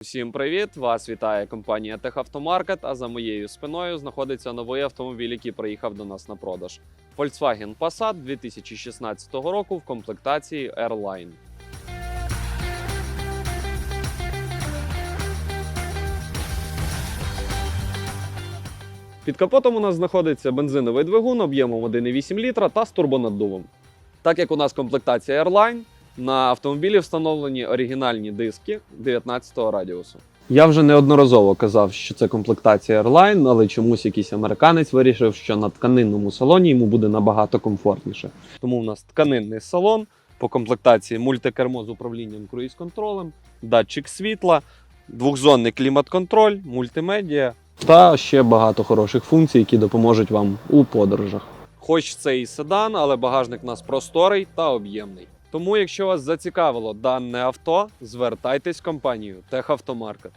Всім привіт! Вас вітає компанія Техавтомаркет. А за моєю спиною знаходиться новий автомобіль, який приїхав до нас на продаж. Volkswagen Passat 2016 року в комплектації Airline. Під капотом у нас знаходиться бензиновий двигун об'ємом 1,8 літра та з турбонаддувом. Так як у нас комплектація Airline, на автомобілі встановлені оригінальні диски 19-го радіусу. Я вже неодноразово казав, що це комплектація Airline, але чомусь якийсь американець вирішив, що на тканинному салоні йому буде набагато комфортніше. Тому в нас тканинний салон по комплектації мультикермо з управлінням круїз-контролем, датчик світла, двохзонний клімат-контроль, мультимедіа та ще багато хороших функцій, які допоможуть вам у подорожах. Хоч це і седан, але багажник у нас просторий та об'ємний. Тому, якщо вас зацікавило дане авто, звертайтесь в компанію Техавтомаркет.